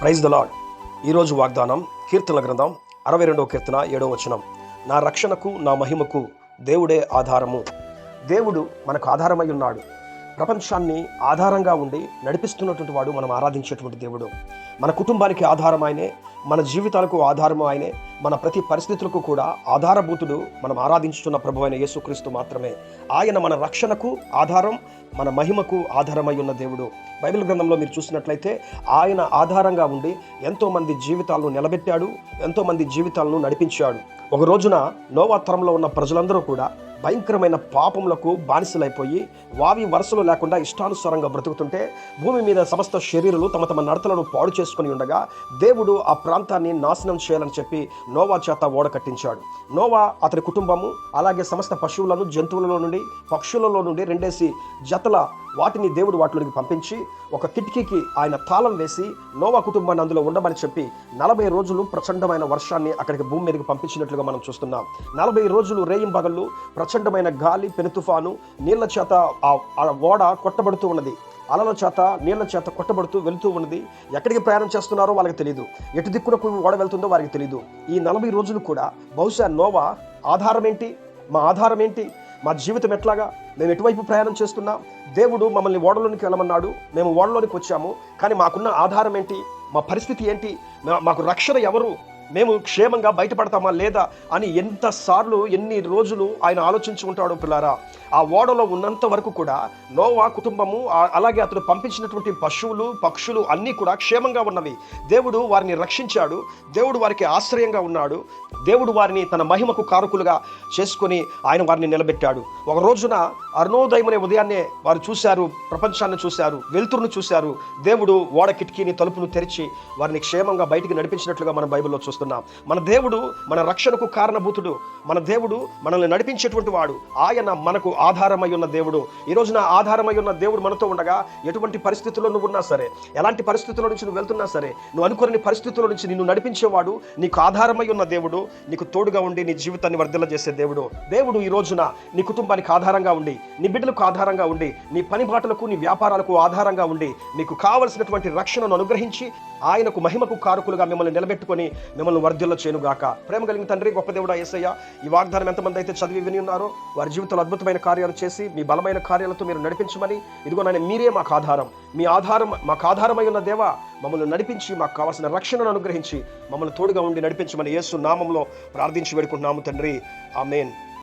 Praise the lord ఈరోజు వాగ్దానం కీర్తనల గ్రంథం అరవై రెండవ కీర్తన ఏడవ వచనం. నా రక్షణకు నా మహిమకు దేవుడే ఆధారము. దేవుడు మనకు ఆధారమై ఉన్నాడు. ప్రపంచాన్ని ఆధారంగా ఉండి నడిపిస్తున్నటువంటి వాడు మనం ఆరాధించేటువంటి దేవుడు. మన కుటుంబానికి ఆధారం ఆయనే మన జీవితాలకు ఆధారము ఆయనే మన ప్రతి పరిస్థితులకు కూడా ఆధారభూతుడు మనం ఆరాధించుతున్న ప్రభు అయిన యేసుక్రీస్తు మాత్రమే. ఆయన మన రక్షణకు ఆధారం మన మహిమకు ఆధారమై ఉన్న దేవుడు. బైబిల్ గ్రంథంలో మీరు చూసినట్లయితే ఆయన ఆధారంగా ఉండి ఎంతోమంది జీవితాలను నిలబెట్టాడు ఎంతోమంది జీవితాలను నడిపించాడు. ఒక రోజున నోవా తరంలో ఉన్న ప్రజలందరూ కూడా భయంకరమైన పాపములకు బానిసలైపోయి వావి వరుసలు లేకుండా ఇష్టానుసారంగా బ్రతుకుతుంటే భూమి మీద సమస్త శరీరులు తమ తమ నడతలను పాడు చేసుకుని ఉండగా దేవుడు ఆ ప్రాంతాన్ని నాశనం చేయాలని చెప్పి నోవా చేత ఓడ కట్టించాడు. నోవా అతని కుటుంబము అలాగే సమస్త పశువులను జంతువులలో నుండి పక్షులలో నుండి రెండేసి జతల వాటిని దేవుడు వాటిలోకి పంపించి ఒక కిటికీకి ఆయన తాళం వేసి నోవా కుటుంబాన్ని అందులో ఉండమని చెప్పి నలభై రోజులు ప్రచండమైన వర్షాన్ని అక్కడికి భూమి మీదకి పంపించినట్లుగా మనం చూస్తున్నాం. నలభై రోజులు రేయింబగళ్ళు ప్రచండమైన గాలి పెను తుఫాను నీళ్ళ చేత ఆ ఓడ కొట్టబడుతూ ఉన్నది. అలల చేత నీళ్ళ చేత కొట్టబడుతూ వెళుతూ ఉన్నది. ఎక్కడికి ప్రయాణం చేస్తున్నారో వాళ్ళకి తెలియదు ఎటు దిక్కునకు ఓడ వెళ్తుందో వారికి తెలియదు ఈ నలభై రోజులు కూడా బహుశా నోవా ఆధారం ఏంటి మా ఆధారం ఏంటి మా జీవితం ఎట్లాగా? మేము ఎటువైపు ప్రయాణం చేస్తున్నాం? దేవుడు మమ్మల్ని ఓడలోనికి వెళ్ళమన్నాడు. మేము ఓడలోనికి వచ్చాము. కానీ మాకున్న ఆధారం ఏంటి మా పరిస్థితి ఏంటి? మాకు రక్షణ ఎవరు? మేము క్షేమంగా బయటపడతామా లేదా అని ఎంతసార్లు ఎన్ని రోజులు ఆయన ఆలోచించి పిల్లారా? ఆ ఓడలో ఉన్నంత వరకు కూడా నోవా కుటుంబము అలాగే అతడు పంపించినటువంటి పశువులు పక్షులు అన్నీ కూడా క్షేమంగా ఉన్నవి. దేవుడు వారిని రక్షించాడు. దేవుడు వారికి ఆశ్రయంగా ఉన్నాడు. దేవుడు వారిని తన మహిమకు కారకులుగా చేసుకొని ఆయన వారిని నిలబెట్టాడు. ఒక రోజున అరుణోదయమనే ఉదయాన్నే వారు చూశారు ప్రపంచాన్ని చూశారు వెలుతురును చూశారు. దేవుడు ఓడ కిటికీని తలుపును తెరిచి వారిని క్షేమంగా బయటికి నడిపించినట్లుగా మనం బైబిల్లో చూస్తున్నాం. మన దేవుడు మన రక్షణకు కారణభూతుడు. మన దేవుడు మనల్ని నడిపించేటువంటి వాడు. ఆయన మనకు ఆధారమై ఉన్న దేవుడు. ఈ రోజున ఆధారమై ఉన్న దేవుడు మనతో ఉండగా ఎటువంటి పరిస్థితుల్లో నువ్వు ఉన్నా సరే ఎలాంటి పరిస్థితుల్లో నుంచి నువ్వు వెళ్తున్నా సరే నువ్వు అనుకుని పరిస్థితుల నుంచి నిన్ను నడిపించేవాడు నీకు ఆధారమై ఉన్న దేవుడు నీకు తోడుగా ఉండి నీ జీవితాన్ని వర్ధిల్ల చేసే దేవుడు. దేవుడు ఈ రోజున నీ కుటుంబానికి ఆధారంగా ఉండి నీ బిడ్డలకు ఆధారంగా ఉండి నీ పని బాటలకు నీ వ్యాపారాలకు ఆధారంగా ఉండి మీకు కావలసినటువంటి రక్షణను అనుగ్రహించి ఆయనకు మహిమకు కారకులుగా మిమ్మల్ని నిలబెట్టుకొని మిమ్మల్ని వర్ధిల్ల చేయనుగాక. ప్రేమ కలిగిన తండ్రి గొప్ప దేవుడా యేసయ్య ఈ వాగ్దానం ఎంతమంది అయితే చదివి విని ఉన్నారో వారి జీవితంలో అద్భుతమైన కార్యాలు చేసి మీ బలమైన కార్యాలతో మీరు నడిపించమని ఇదిగో నాయన మీరే మాకు ఆధారం. మీ ఆధారం మాకు ఆధారమై ఉన్న దేవా మమ్మల్ని నడిపించి మాకు కావాల్సిన రక్షణను అనుగ్రహించి మమ్మల్ని తోడుగా ఉండి నడిపించమని యేసు నామంలో ప్రార్థించి వేడుకుంటున్నాము తండ్రి. ఆమెన్.